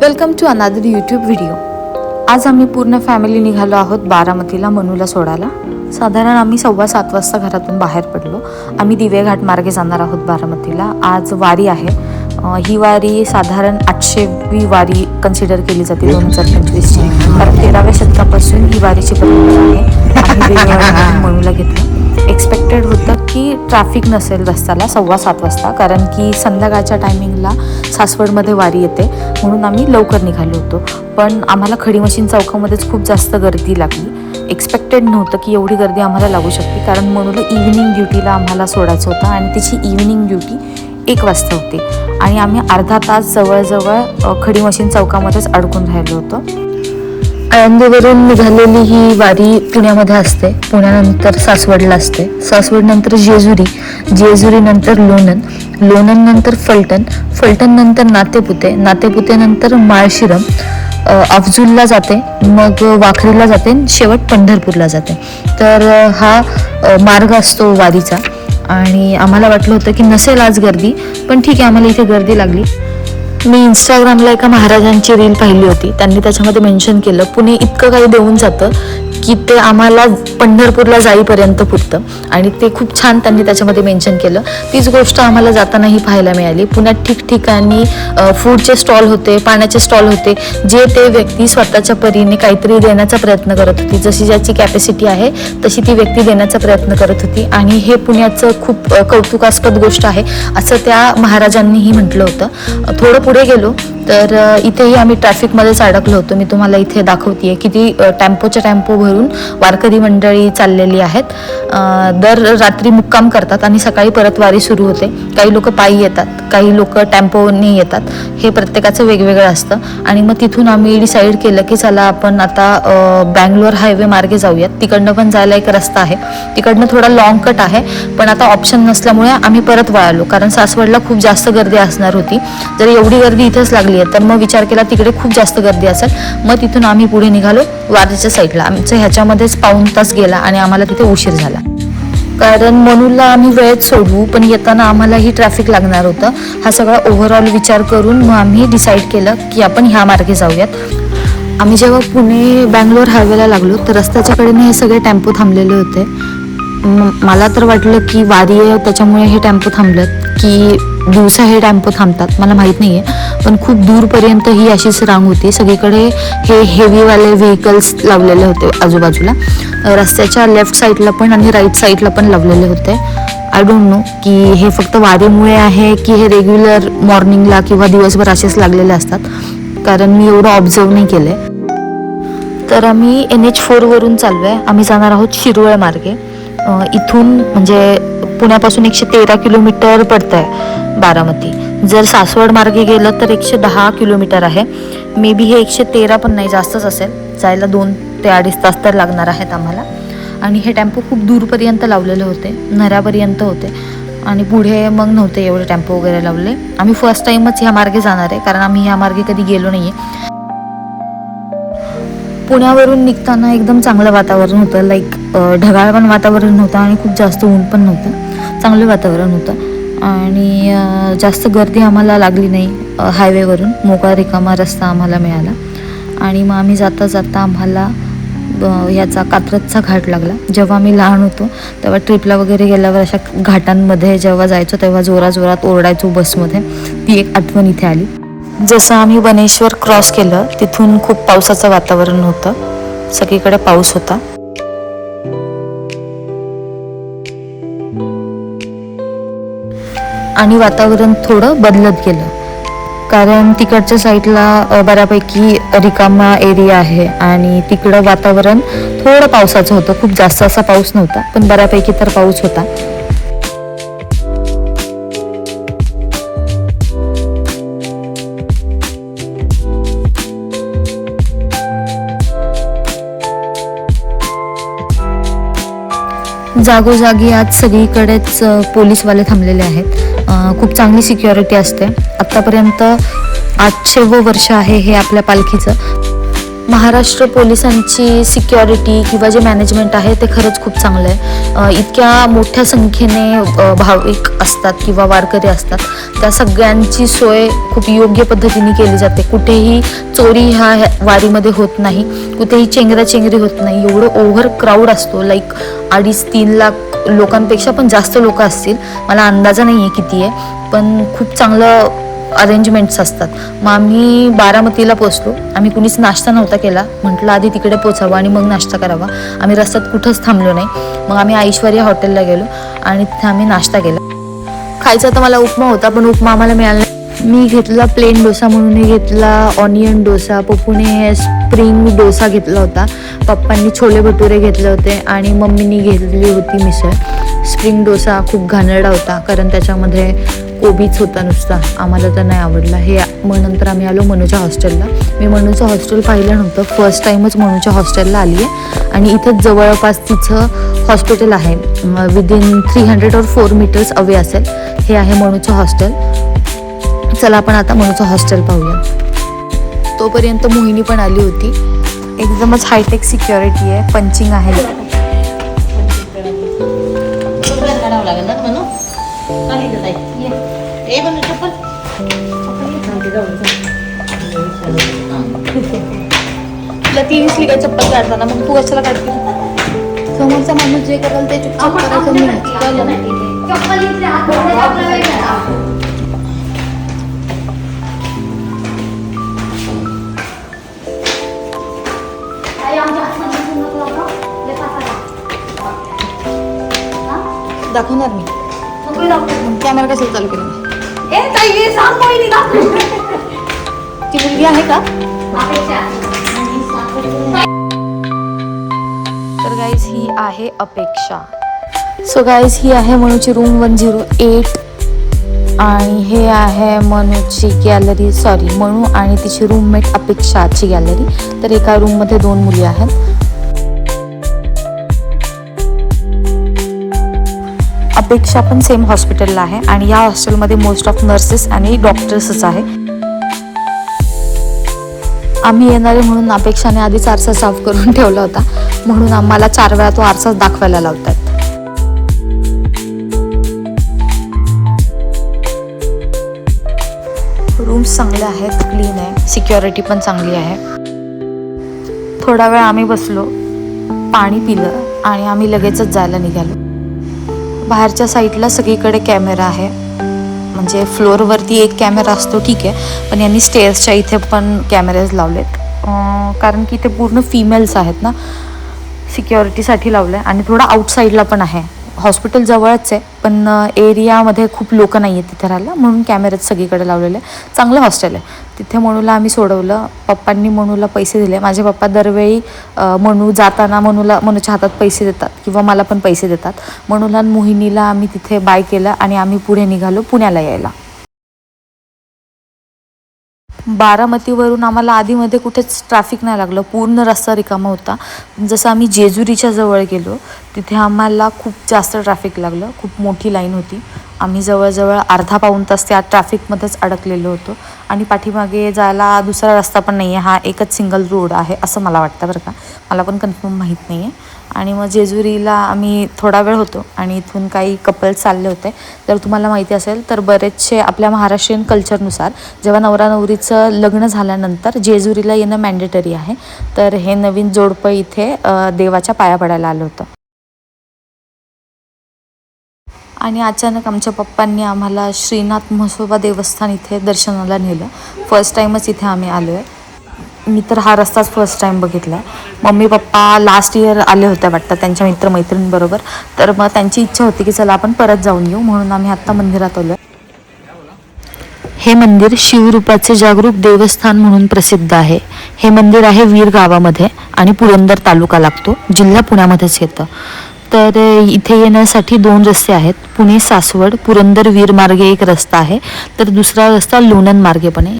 Welcome to another YouTube video आज आम्ही पूर्ण फॅमिली निघालो आहोत बारामतीला मनूला सोडायला. साधारण आम्ही सव्वा सात वाजता घरातून बाहेर पडलो. आम्ही दिवेघाट मार्गे जाणार आहोत बारामतीला. आज वारी आहे. ही वारी साधारण आठशेवी वारी कन्सिडर केली जाते दोन हजार पंचवीसची. कारण तेराव्या शतकापासून ही वारीची परंपरा आहे. आम्ही मनूला घेतली. एक्सपेक्टेड होतं की ट्रॅफिक नसेल रस्त्याला सव्वा सात वाजता कारण की संध्याकाळच्या टायमिंगला सासवडमध्ये वारी येते म्हणून आम्ही लवकर निघालो होतो. पण आम्हाला खडी मशीन चौकामध्येच खूप जास्त गर्दी लागली. एक्सपेक्टेड नव्हतं की एवढी गर्दी आम्हाला लागू शकते कारण म्हणून इव्हिनिंग ड्युटीला आम्हाला सोडायचं होतं आणि तिची इव्हिनिंग ड्युटी एक वाजता होती. आणि आम्ही अर्धा तास जवळजवळ खडी मशीन चौकामध्येच अडकून राहिलो होतो. आळंदीवरून निघालेली ही वारी पुण्यामध्ये असते. पुण्यानंतर सासवडला असते. सासवड नंतर जेजुरी जेजुरी नंतर लोणंद नंतर फलटण फलटण नंतर नातेपुते नातेपुते नंतर माळशिरम अफजूलला जाते मग वाखरीला जाते शेवट पंढरपूरला जाते. तर हा मार्ग असतो वारीचा. आणि आम्हाला वाटलं होतं की नसेल आज गर्दी पण ठीक आहे आम्हाला इथे गर्दी लागली. मी इंस्टाग्रामला एका महाराजांची रील पाहिली होती. त्यांनी त्याच्यामध्ये मेन्शन केलं. पुणे इतकं काही देऊन जातं. की ते आम्हाला पंढरपूरला जाईपर्यंत पुरतं. आणि ते खूप छान त्यांनी त्याच्यामध्ये मेन्शन केलं. तीच गोष्ट आम्हाला जातानाही पाहायला मिळाली. पुण्यात ठिकठिकाणी फूडचे स्टॉल होते पाण्याचे स्टॉल होते जे ते व्यक्ती स्वतःच्या परीने काहीतरी देण्याचा प्रयत्न करत होती. जशी ज्याची कॅपॅसिटी आहे तशी ती व्यक्ती देण्याचा प्रयत्न करत होती. आणि हे पुण्याचं खूप कौतुकास्पद गोष्ट आहे असं त्या महाराजांनीही म्हटलं होतं. थोडं पुढे गेलो तर इथेही आम्ही ट्रॅफिकमध्येच अडकलो होतो. मी तुम्हाला इथे दाखवते किती टेम्पोच्या टेम्पो भरून वारकरी मंडळी चाललेली आहेत. दर रात्री मुक्काम करतात आणि सकाळी परत वारी सुरू होते. काही लोक पायी येतात काही लोक टेम्पोने येतात. हे प्रत्येकाचं वेगवेगळं असतं. आणि मग तिथून आम्ही डिसाईड केलं की चला आपण आता बँगलोर हायवे मार्गे जाऊयात. तिकडनं पण जायला एक रस्ता आहे. तिकडनं थोडा लॉंग कट आहे. पण आता ऑप्शन नसल्यामुळे आम्ही परत वळालो. कारण सासवडला खूप जास्त गर्दी असणार होती. जर एवढी गर्दी इथेच लागली आहे तर मग विचार केला तिकडे खूप जास्त गर्दी असेल. मग तिथून आम्ही पुढे निघालो वारीच्या साईडला. आमचं ह्याच्यामध्येच पाऊण तास गेला आणि आम्हाला तिथे उशीर झाला. कारण मनूला आम्ही वेळेत सोडवू पण येताना आम्हालाही ट्रॅफिक लागणार होतं. हा सगळा ओव्हरऑल विचार करून मग आम्ही डिसाईड केलं की आपण ह्या मार्गे जाऊयात. आम्ही जेव्हा पुणे बँगलोर हायवेला लागलो तर रस्त्याच्या कडेने हे सगळे टेम्पो थांबलेले होते. मला तर वाटलं की वारी आहे त्याच्यामुळे हे टेम्पो थांबलेत की दिवसा हे टेम्पो थांबतात मला माहीत नाही आहे पण खूप दूरपर्यंत ही अशीच रांग होती. सगळीकडे हे हेवीवाले व्हेकल्स लावलेले होते आजूबाजूला. रस्त्याच्या लेफ्ट साईडला पण आणि राईट साईडला पण लावलेले होते. आय डोंट नो की हे फक्त वारेमुळे आहे की हे रेग्युलर मॉर्निंगला किंवा दिवसभर असेच लागलेले असतात. कारण मी एवढं ऑब्झर्व नाही केलं तर आम्ही एन एच फोरवरून चाललो आहे आम्ही जाणार आहोत शिरोळ मार्गे. इथून म्हणजे पुण्यापासून एकशे तेरा किलोमीटर पडतं आहे बारामती. जर सासवड मार्गे गेलं तर एकशे दहा किलोमीटर आहे. मे बी हे एकशे तेरा पण नाही जास्तच असेल. जायला दोन ते अडीच तास तर लागणार आहेत आम्हाला. आणि हे टेम्पो खूप दूरपर्यंत लावलेले होते नऱ्यापर्यंत होते. आणि पुढे मग नव्हते एवढे टेम्पो वगैरे लावले. आम्ही फर्स्ट टाईमच ह्या मार्गे जाणार आहे कारण आम्ही ह्या मार्गे कधी गेलो नाही आहे पुण्यावरून निघताना एकदम चांगलं वातावरण होतं. लाईक ढगाळ पण वातावरण नव्हतं आणि खूप जास्त ऊन पण नव्हतं. चांगलं वातावरण होतं. आणि जास्त गर्दी आम्हाला लागली नाही हायवेवरून मोकळा रिकामा रस्ता आम्हाला मिळाला. आणि मग आम्ही जाता जाता आम्हाला याचा कात्रजचा घाट लागला. जेव्हा मी लहान होतो तेव्हा ट्रिपला वगैरे गेल्यावर अशा घाटांमध्ये जेव्हा जायचो तेव्हा जोराजोरात ओरडायचो बसमध्ये ती एक आठवण इथे आली. जसं आम्ही वनेश्वर क्रॉस केलं तिथून खूप पावसाचं वातावरण होतं. सगळीकडे पाऊस होता. आणि वातावरण थोडं बदलत गेलं. कारण तिकडच्या साईडला बऱ्यापैकी रिकामा एरिया आहे आणि तिकडं वातावरण थोडं पावसाचं होतं. खूप जास्त असा पाऊस नव्हता पण बऱ्यापैकी तर पाऊस होता. जागोजागी आज सगळीकडेच पोलीसवाले थांबलेले आहेत. खूप चांगली सिक्युरिटी असते. आत्तापर्यंत आठशे व वर्ष आहे हे आपल्या पालखीचं. महाराष्ट्र पोलिसांची सिक्युरिटी किंवा जे मॅनेजमेंट आहे ते खरंच खूप चांगलं आहे. इतक्या मोठ्या संख्येने भाविक असतात किंवा वारकरी असतात. त्या सगळ्यांची सोय खूप योग्य पद्धतीने केली जाते. कुठेही चोरी ह्या ह्या वारीमध्ये होत नाही. कुठेही चेंगराचेंगरी होत नाही. एवढं ओव्हर क्राऊड असतो. लाईक अडीच तीन लाख लोकांपेक्षा पण जास्त लोक असतील. मला अंदाजा नाही आहे किती आहे. पण खूप चांगलं अरेंजमेंट्स असतात. मग आम्ही बारामतीला पोचलो आम्ही कुणीच नाश्ता नव्हता केला. म्हटलं आधी तिकडे पोचावं आणि मग नाश्ता करावा. आम्ही रस्त्यात कुठंच थांबलो नाही. मग आम्ही ऐश्वर्या हॉटेलला गेलो आणि तिथे आम्ही नाश्ता केला. खायचा तर मला उपमा होता पण उपमा आम्हाला मिळाला मी घेतला प्लेन डोसा म्हणून घेतला ऑनियन डोसा पप्पूने स्प्रिंग डोसा घेतला होता. पप्पांनी छोले भटुरे घेतले होते आणि मम्मीनी घेतली होती मिसळ. स्प्रिंग डोसा खूप घाणेरडा होता कारण त्याच्यामध्ये कोबीच होता नुसता. आम्हाला तर नाही आवडला. हे मग नंतर आम्ही आलो मनूच्या हॉस्टेलला. मी मनूचं हॉस्टेल पाहिलं नव्हतं. फर्स्ट टाईमच मनूच्या हॉस्टेलला आली आहे. आणि इथंच जवळपास तिचं हॉस्पिटल आहे. विदिन थ्री हंड्रेड और फोर मीटर्स अवे असेल. हे आहे मनूचं हॉस्टेल. चला आपण आता मनूचं हॉस्टेल पाहूया. तोपर्यंत मोहिनी पण आली होती. एकदमच हायटेक सिक्युरिटी आहे. पंचिंग आहे. तुला ती दिसली का चप्पल काढताना मग तू कशाला काढते? समोरचा माणूस जे करेल ते चुपचाप करायचं मी दाखवणार मी. कॅमेरा कशाला चालू केला? ती मुलगी आहे का? तर गाईज ही आहे अपेक्षा. सो गाईज ही आहे मनूची रूम वन झिरो एट आणि हे आहे मनूची गॅलरी सॉरी मनू आणि तिची रूममेट अपेक्षाची गॅलरी तर एका रूममध्ये दोन मुली आहेत. अपेक्षा पण सेम हॉस्पिटलला आहे आणि या हॉस्टेलमध्ये मोस्ट ऑफ नर्सेस आणि डॉक्टर्सच आहे. आम्ही येणारे म्हणून अपेक्षाने आधीच आरसा साफ करून ठेवला होता. म्हणून आम्हाला चार वेळा तो आरसाच दाखवायला लावतात. रूम्स चांगले आहेत क्लीन आहे सिक्युरिटी पण चांगली आहे. थोडा वेळ आम्ही बसलो पाणी पिलं आणि आम्ही लगेचच जायला निघालो. बाहेरच्या साईडला सगळीकडे कॅमेरा आहे. म्हणजे फ्लोअरवरती एक कॅमेरा असतो ठीक आहे. पण यांनी स्टेअर्सच्या इथे पण कॅमेरेज लावलेत. कारण की ते पूर्ण फिमेल्स आहेत ना सिक्युरिटीसाठी लावलं आहे आणि थोडं आउटसाईडला पण आहे. हॉस्पिटल जवळच आहे पण एरियामध्ये खूप लोक नाही आहेत तिथे राहायला म्हणून कॅमेरेज सगळीकडे लावलेले आहे. चांगलं हॉस्टेल आहे. तिथे मनूला आम्ही सोडवलं पप्पांनी मनूला पैसे दिले. माझे पप्पा दरवेळी मनू जाताना मनूला मनूच्या हातात पैसे देतात किंवा मला पण पैसे देतात. मनूला आणि मोहिनीला आम्ही तिथे बाय केलं आणि आम्ही पुढे निघालो पुण्याला यायला. बारामतीवरून आम्हाला आधीमध्ये कुठेच ट्रॅफिक नाही लागलं. पूर्ण रस्ता रिकामा होता. जसं आम्ही जेजुरीच्या जवळ गेलो तिथे आम्हाला खूप जास्त ट्रॅफिक लागलं. खूप मोठी लाईन होती. आम्ही जवळजवळ अर्धा पाऊण तास त्या ट्रॅफिकमध्येच अडकलेलो होतो. आणि पाठीमागे जायला दुसरा रस्ता पण नाही आहे हा एकच सिंगल रोड आहे असं मला वाटतं बरं का. मला पण कन्फर्म माहीत नाही आहे आणि मग जेजुरीला आम्ही थोडा वेळ होतो आणि इथून काही कपल चालले होते. जर तुम्हाला माहिती असेल तर बरेचसे आपल्या महाराष्ट्रीयन कल्चरनुसार जेव्हा नवरा नवरीचं लग्न झाल्यानंतर जेजुरीला येणं मॅन्डेटरी आहे तर हे नवीन जोडपं इथे देवाच्या पाया पडायला आलं होतं. आणि अचानक आमच्या पप्पांनी आम्हाला श्रीनाथ म्हसोबा देवस्थान इथे दर्शनाला नेलं. फर्स्ट टाईमच इथे आम्ही आलो आहे मी तर हा रस्ताच फर्स्ट टाईम बघितला आहे मम्मी पप्पा लास्ट इयर आले होते वाटतं त्यांच्या मित्रमैत्रिणींबरोबर. तर मग त्यांची इच्छा होती की चला आपण परत जाऊन येऊ म्हणून आम्ही आत्ता मंदिरात आलो हे मंदिर शिवरूपाचे जागरूक देवस्थान म्हणून प्रसिद्ध आहे. हे मंदिर आहे वीर गावामध्ये आणि पुरंदर तालुका लागतो जिल्हा पुण्यामध्येच येतं. तर इथे येण्यासाठी दोन रस्ते आहेत पुणे सासवड पुरंदर वीर मार्गे एक रस्ता आहे तर दुसरा रस्ता लोणंद मार्गे पण आहे.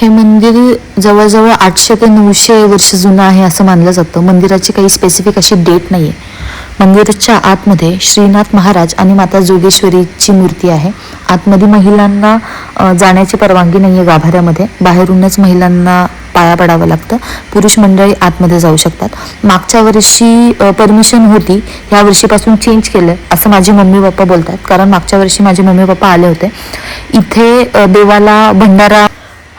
हे मंदिर जवळजवळ आठशे ते नऊशे वर्ष जुनं आहे असं मानलं जातं. मंदिराची काही स्पेसिफिक अशी डेट नाही आहे मंदिराच्या आतमध्ये श्रीनाथ महाराज आणि माता जोगेश्वरीची मूर्ती आहे. आतमध्ये महिलांना जाण्याची परवानगी नाही आहे गाभाऱ्यामध्ये. बाहेरूनच महिलांना पाया पडावं लागतं. पुरुष मंडळी आतमध्ये जाऊ शकतात. मागच्या वर्षी परमिशन होती. ह्या वर्षीपासून चेंज केलं असं माझे मम्मी पप्पा बोलतात. कारण मागच्या वर्षी माझे मम्मी पप्पा आले होते. इथे देवाला भंडारा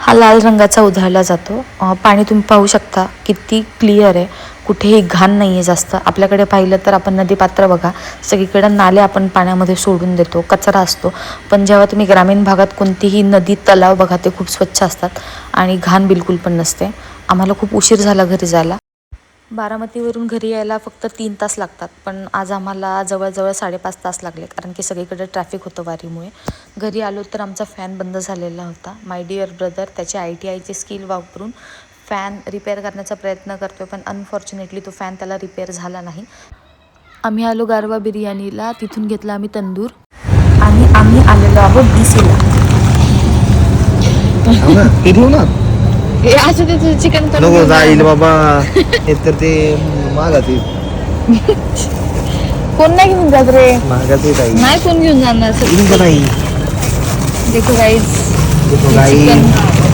हा लाल रंगाचा उधळला जातो. पाणी तुम्ही पाहू शकता किती क्लिअर आहे. कुठेही घाण नाही आहे जास्त. आपल्याकडे पाहिलं तर आपण नदीपात्र बघा. सगळीकडे नाले आपण पाण्यामध्ये सोडून देतो. कचरा असतो. पण जेव्हा तुम्ही ग्रामीण भागात कोणतीही नदी तलाव बघा ते खूप स्वच्छ असतात. आणि घाण बिलकुल पण नसते. आम्हाला खूप उशीर झाला घरी जायला. बारामतीवरून घरी यायला फक्त तीन तास लागतात पण आज आम्हाला जवळजवळ साडेपाच तास लागले कारण की सगळीकडे ट्रॅफिक होतं वारीमुळे. घरी आलो तर आमचा फॅन बंद झालेला होता. माय डिअर ब्रदर त्याचे आय टी आयचे स्किल वापरून फॅन रिपेअर करण्याचा प्रयत्न करतोय पण अनफॉर्च्युनेटली तो फॅन त्याला रिपेअर झाला नाही. आम्ही आलो गारवा बिर्याणीला तिथून घेतला आम्ही तंदूर. आणि आम्ही आलेलो आहोत डी सीला हे असं ते चिकन नको जाईल बाबा. हे तर ते मागाचे कोण नाही घेऊन जात रे? मागाचे काही नाही कोण घेऊन जाणार? नाही देखो गाईज देखो काही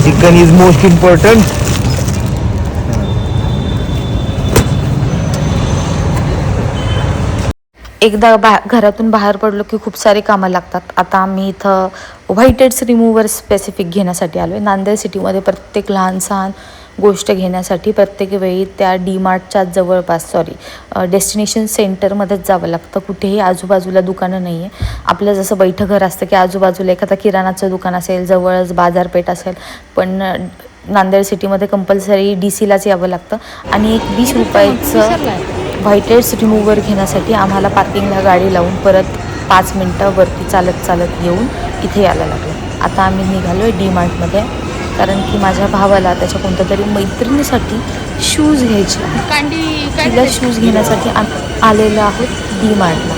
चिकन इज मोस्ट इम्पॉर्टंट एकदा बा घरातून बाहेर पडलो की खूप सारे कामं लागतात. आता आम्ही इथं व्हाईटेड्स रिमूव्हर स्पेसिफिक घेण्यासाठी आलो आहे नांदेड सिटीमध्ये प्रत्येक लहान सहान गोष्ट घेण्यासाठी प्रत्येक वेळी त्या डी मार्टच्या जवळपास सॉरी डेस्टिनेशन सेंटरमध्येच जावं लागतं. कुठेही आजूबाजूला दुकानं नाही आहे आपलं जसं बैठं घर असतं की आजूबाजूला एखादा किराणाचं दुकान असेल जवळच बाजारपेठ असेल पण नांदेड सिटीमध्ये कंपल्सरी डी सीलाच यावं लागतं. आणि एक वीस रुपयाचं व्हाईटेड्स रिमूव्हर घेण्यासाठी आम्हाला पार्किंगला गाडी लावून परत पाच मिनटं वरती चालत चालत येऊन इथे यायला लागलं. आता आम्ही निघालो आहे डी मार्टमध्ये कारण की माझ्या भावाला त्याच्या कोणत्या तरी मैत्रिणीसाठी शूज घ्यायचे. तिला शूज घेण्यासाठी आलेलो आहोत डी मार्टला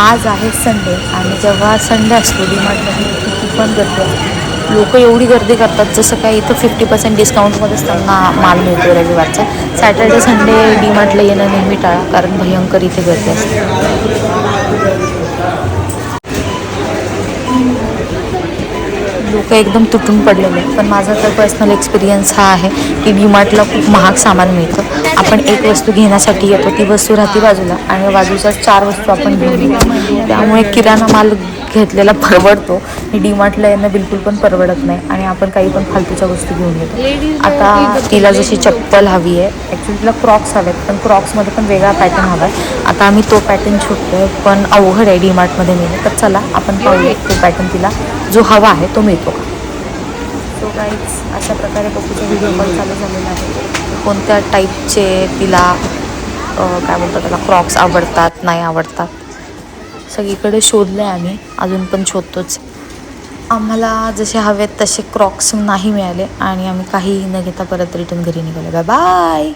आज आहे संडे आणि जेव्हा संडे असतो डी मार्टमध्ये किती पण गर्दी असते. लोक एवढी गर्दी करतात जसं काय इथं फिफ्टी पर्सेंट डिस्काउंटमध्येच त्यांना माल मिळतो रविवारचा. सॅटर्डे संडे डी मार्टला येणं नेहमी टाळा कारण भयंकर इथे गर्दी असते. लोक एकदम तुटून पडलेले पण माझा तर पर्सनल एक्सपिरियन्स हा आहे की डी मार्टला खूप महाग सामान मिळतं. आपण एक वस्तू घेण्यासाठी येतो ती वस्तू राहते बाजूला आणि बाजूच्या चार वस्तू आपण घेऊन त्यामुळे किराणा माल घेतलेला परवडतो. डी मार्टला येणं बिलकुल पण परवडत नाही. आणि आपण काही पण फालतूच्या वस्तू घेऊन येतो. आता तिला जशी चप्पल हवी आहे. ॲक्च्युली तिला क्रॉक्स हवेत पण क्रॉक्समध्ये पण वेगळा पॅटर्न हवा आहे. आता आम्ही तो पॅटर्न शोधतोय पण अवघड आहे डी मार्टमध्ये मिळणे तर चला आपण पाहूया तो पॅटर्न तिला. जो हवा आहे तो मिळतो का? सो गाईज अशा प्रकारे पप्पूचा व्हिडिओ कॉल चालू झालेला आहे. कोणत्या टाईपचे तिला काय बोलतात त्याला क्रॉक्स आवडतात नाही आवडतात? सगळीकडे शोधलं आहे आम्ही. अजून पण शोधतोच. आम्हाला जसे हवेत तसे क्रॉक्स नाही मिळाले आणि आम्ही काही न घेता परत रिटर्न घरी निघालो. Bye bye